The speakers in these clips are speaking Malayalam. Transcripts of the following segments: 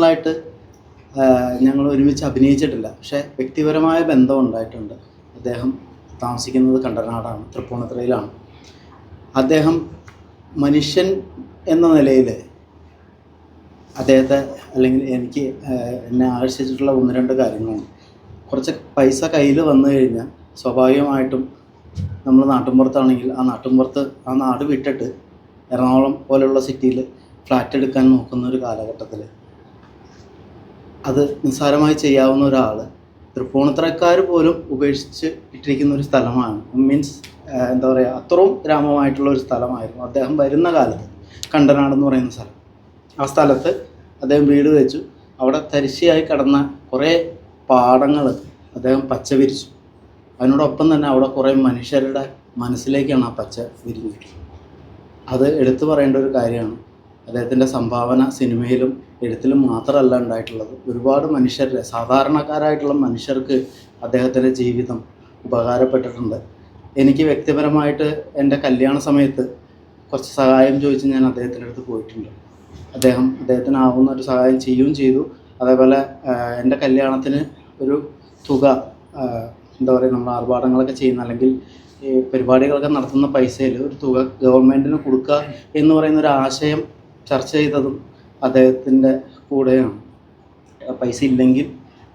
പേഴ്സണലായിട്ട് ഞങ്ങൾ ഒരുമിച്ച് അഭിനയിച്ചിട്ടില്ല. പക്ഷേ വ്യക്തിപരമായ ബന്ധം ഉണ്ടായിട്ടുണ്ട്. അദ്ദേഹം താമസിക്കുന്നത് കണ്ടനാടാണ് തൃപ്പൂണിത്തുറയിലാണ്. അദ്ദേഹം മനുഷ്യൻ എന്ന നിലയിൽ അദ്ദേഹത്തെ അല്ലെങ്കിൽ എനിക്ക് എന്നെ ആകർഷിച്ചിട്ടുള്ള ഒന്ന് രണ്ട് കാര്യങ്ങളാണ് കുറച്ച് പൈസ കയ്യിൽ വന്നു കഴിഞ്ഞാൽ സ്വാഭാവികമായിട്ടും നമ്മൾ നാട്ടിൻപുറത്താണെങ്കിൽ ആ നാട്ടിൻപുറത്ത് ആ നാട് വിട്ടിട്ട് എറണാകുളം പോലെയുള്ള സിറ്റിയിൽ ഫ്ലാറ്റ് എടുക്കാൻ നോക്കുന്ന ഒരു കാലഘട്ടത്തിൽ അത് നിസ്സാരമായി ചെയ്യാവുന്ന ഒരാൾ തൃപ്പൂണിത്തറക്കാർ പോലും ഉപേക്ഷിച്ച് ഇട്ടിരിക്കുന്ന ഒരു സ്ഥലമാണ്. മീൻസ് എന്താ പറയുക അത്രയും ഗ്രാമമായിട്ടുള്ള ഒരു സ്ഥലമായിരുന്നു. അദ്ദേഹം വരുന്ന കാലത്ത് കണ്ടനാട് എന്ന് പറയുന്ന സ്ഥലം. ആ സ്ഥലത്ത് അദ്ദേഹം വീട് വെച്ചു. അവിടെ തരിശയായി കിടന്ന കുറേ പാടങ്ങൾ അദ്ദേഹം പച്ച വിരിച്ചു. അതിനോടൊപ്പം തന്നെ അവിടെ കുറേ മനുഷ്യരുടെ മനസ്സിലേക്കാണ് ആ പച്ച വിരിഞ്ഞിട്ടുള്ളത് അത് എടുത്തു പറയേണ്ട ഒരു കാര്യമാണ്. അദ്ദേഹത്തിന്റെ സംഭാവന സിനിമയിലും എഴുത്തിലും മാത്രമല്ല ഉണ്ടായിട്ടുള്ളത്. ഒരുപാട് മനുഷ്യരുടെ സാധാരണക്കാരായിട്ടുള്ള മനുഷ്യർക്ക് അദ്ദേഹത്തിന്റെ ജീവിതം ഉപകാരപ്പെട്ടിട്ടുണ്ട്. എനിക്ക് വ്യക്തിപരമായിട്ട് എന്റെ കല്യാണ സമയത്ത് കുറച്ച് സഹായം ചോദിച്ച് ഞാൻ അദ്ദേഹത്തിന്റെ അടുത്ത് പോയിട്ടുണ്ട്. അദ്ദേഹം അദ്ദേഹത്തിനാവുന്ന ഒരു സഹായം ചെയ്യുകയും ചെയ്തു. അതേപോലെ എന്റെ കല്യാണത്തിന് ഒരു തുക എന്താ പറയുക നമ്മൾ ആർഭാടങ്ങളൊക്കെ ചെയ്യുന്ന അല്ലെങ്കിൽ ഈ പരിപാടികളൊക്കെ നടത്തുന്ന പൈസയിൽ ഒരു തുക ഗവൺമെന്റിന് കൊടുക്കുക എന്ന് പറയുന്ന ഒരു ആശയം ചർച്ച ചെയ്തതും അദ്ദേഹത്തിന്റെ കൂടെയാണ്. പൈസ ഇല്ലെങ്കിൽ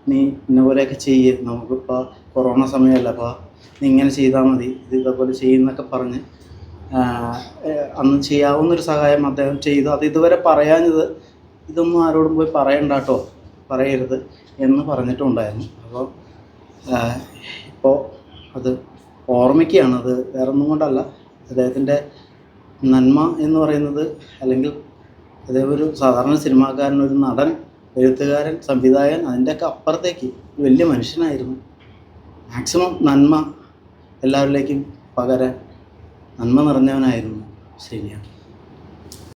നീ ഇന്ന പോലെയൊക്കെ ചെയ്യ്. നമുക്കിപ്പോൾ കൊറോണ സമയമല്ല അപ്പോൾ നീ ഇങ്ങനെ ചെയ്താൽ മതി. ഇത് ഇതേപോലെ ചെയ്യുന്നൊക്കെ പറഞ്ഞ് അന്ന് ചെയ്യാവുന്നൊരു സഹായം അദ്ദേഹം ചെയ്തു. അത് ഇതുവരെ പറയാഞ്ഞത് ഇതൊന്നും ആരോടും പോയി പറയണ്ട കേട്ടോ പറയരുത് എന്ന് പറഞ്ഞിട്ടുണ്ടായിരുന്നു. അപ്പോൾ ഇപ്പോൾ അത് ഓർമ്മിക്കുകയാണ് അത് വേറെ ഒന്നും കൊണ്ടല്ല. അദ്ദേഹത്തിന്റെ നന്മ എന്ന് പറയുന്നത് അല്ലെങ്കിൽ അദ്ദേഹം ഒരു സാധാരണ സിനിമാക്കാരൻ ഒരു നടൻ എഴുത്തുകാരൻ സംവിധായകൻ അതിന്റെയൊക്കെ അപ്പുറത്തേക്ക് വലിയ മനുഷ്യനായിരുന്നു. മാക്സിമം നന്മ എല്ലാവരിലേക്കും പകരാൻ നന്മ നിറഞ്ഞവനായിരുന്നു ശരിയാണ്